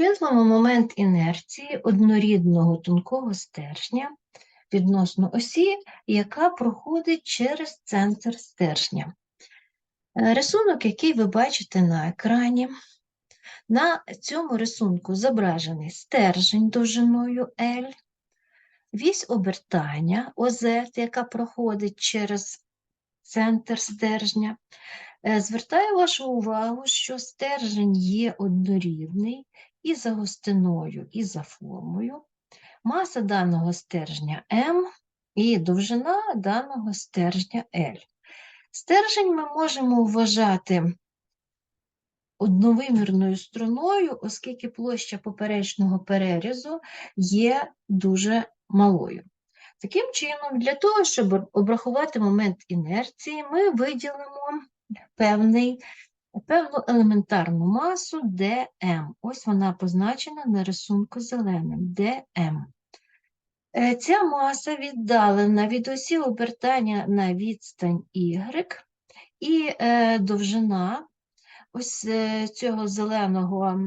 Візьмемо момент інерції однорідного тонкого стержня відносно осі, яка проходить через центр стержня. Е, Рисунок, який ви бачите на екрані. На цьому рисунку зображений стержень довжиною L, вісь обертання ОЗ, яка проходить через центр стержня. Е, Звертаю вашу увагу, що стержень є однорідний і за густиною, і за формою. Маса даного стержня М і довжина даного стержня L. Стержень ми можемо вважати одновимірною струною, оскільки площа поперечного перерізу є дуже малою. Таким чином, для того, щоб обрахувати момент інерції, ми виділимо певний, певну елементарну масу dm. Ось вона позначена на рисунку зеленим dm. Е, Ця маса віддалена від осі обертання на відстань y, і е, довжина ось е, цього зеленого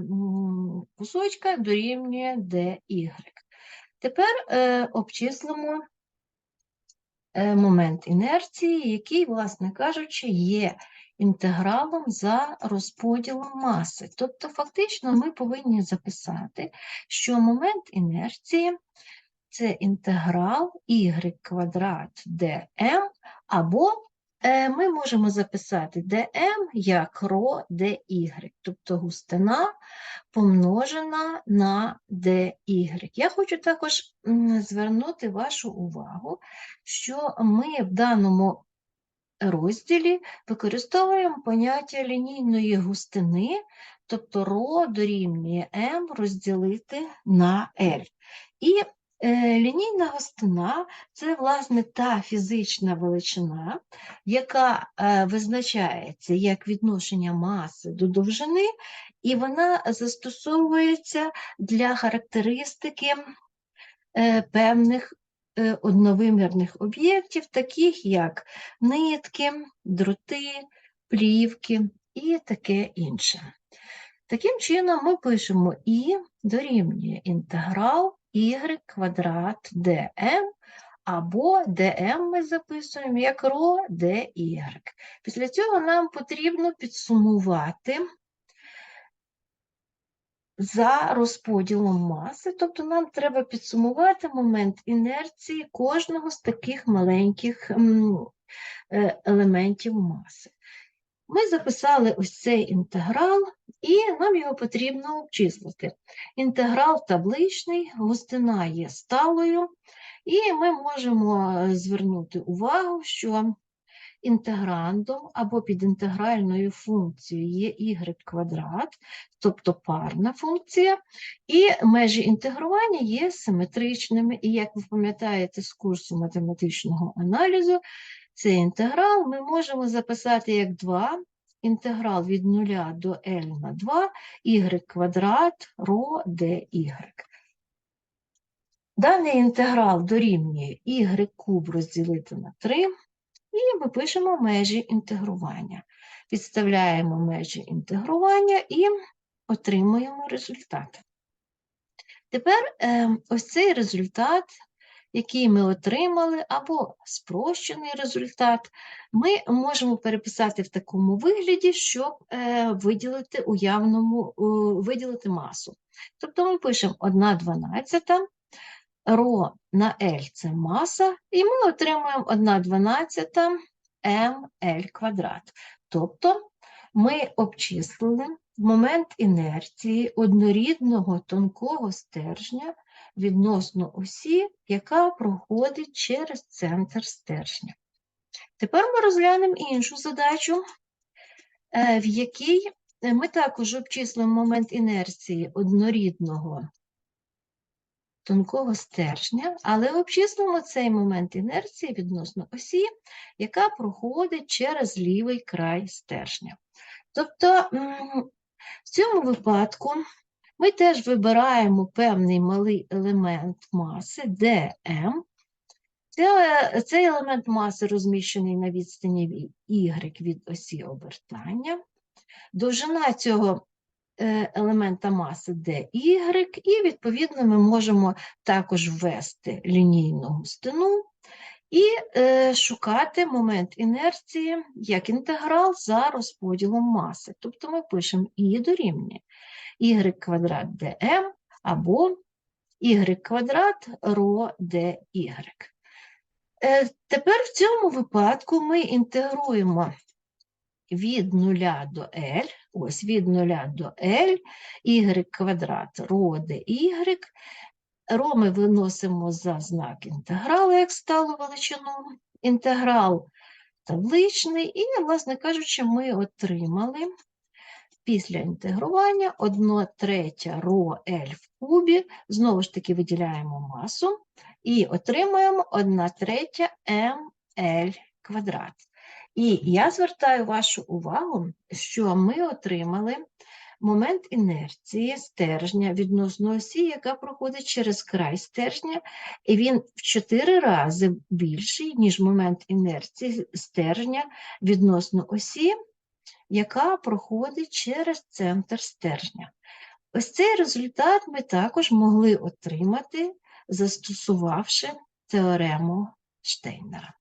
кусочка дорівнює dy. Тепер обчислимо момент інерції, який, власне кажучи, є інтегралом за розподілом маси. Тобто, фактично, ми повинні записати, що момент інерції це інтеграл y квадрат dm, або е, ми можемо записати dm як ρ dy, тобто густина помножена на dy. Я хочу також звернути вашу увагу, що ми в даному розділі використовуємо поняття лінійної густини, тобто ρ дорівнює m розділити на L. І е, лінійна густина це, власне, та фізична величина, яка е, визначається як відношення маси до довжини, і вона застосовується для характеристики е, певних одновимірних об'єктів, таких як нитки, дроти, плівки і таке інше. Таким чином, ми пишемо і дорівнює інтеграл y квадрат dm, або dm ми записуємо як ρ dy. Після цього нам потрібно підсумувати за розподілом маси, тобто нам треба підсумувати момент інерції кожного з таких маленьких е, елементів маси. Ми записали ось цей інтеграл, і нам його потрібно обчислити. Інтеграл табличний, густина є сталою, і ми можемо е, звернути увагу, що інтеграндом або підінтегральною функцією. Є y квадрат, тобто парна функція, і межі інтегрування є симетричними. І як ви пам'ятаєте з курсу математичного аналізу, цей інтеграл ми можемо записати як 2 інтеграл від 0 до L на 2, y квадрат ρ dy. Даний інтеграл дорівнює y куб розділити на 3, і ми пишемо межі інтегрування. Підставляємо межі інтегрування і отримуємо результат. Тепер ем, ось цей результат, який ми отримали, або спрощений результат, ми можемо переписати в такому вигляді, щоб е, виділити уявному, виділити масу. Тобто ми пишемо 1 ρ на L – це маса, і ми отримуємо 1 12 ml квадрат. Тобто ми обчислили момент інерції однорідного тонкого стержня відносно осі, яка проходить через центр стержня. Тепер ми розглянемо іншу задачу, е, в якій ми також обчислимо момент інерції однорідного тонкого стержня, але обчислимо цей момент інерції відносно осі, яка проходить через лівий край стержня. Тобто, в цьому випадку ми теж вибираємо певний малий елемент маси dm. Цей елемент маси розміщений на відстані y від осі обертання. Довжина цього елемента маси dy, і, відповідно, ми можемо також ввести лінійну густину і е, шукати момент інерції як інтеграл за розподілом маси. Тобто ми пишемо і дорівнює y квадрат dm або y квадрат ρ dy. Е, Тепер в цьому випадку ми інтегруємо від 0 до L, ось від 0 до L, y квадрат ρ dy, Ро ми виносимо за знак інтегралу, як сталу величину, інтеграл табличний, і, власне кажучи, ми отримали після інтегрування 1 третя ро L в кубі, знову ж таки виділяємо масу і отримуємо 1 третя ml квадрат. І я звертаю вашу увагу, що ми отримали момент інерції стержня відносно осі, яка проходить через край стержня, і він в 4 рази більший, ніж момент інерції стержня відносно осі, яка проходить через центр стержня. Ось цей результат ми також могли отримати, застосувавши теорему Штейнера.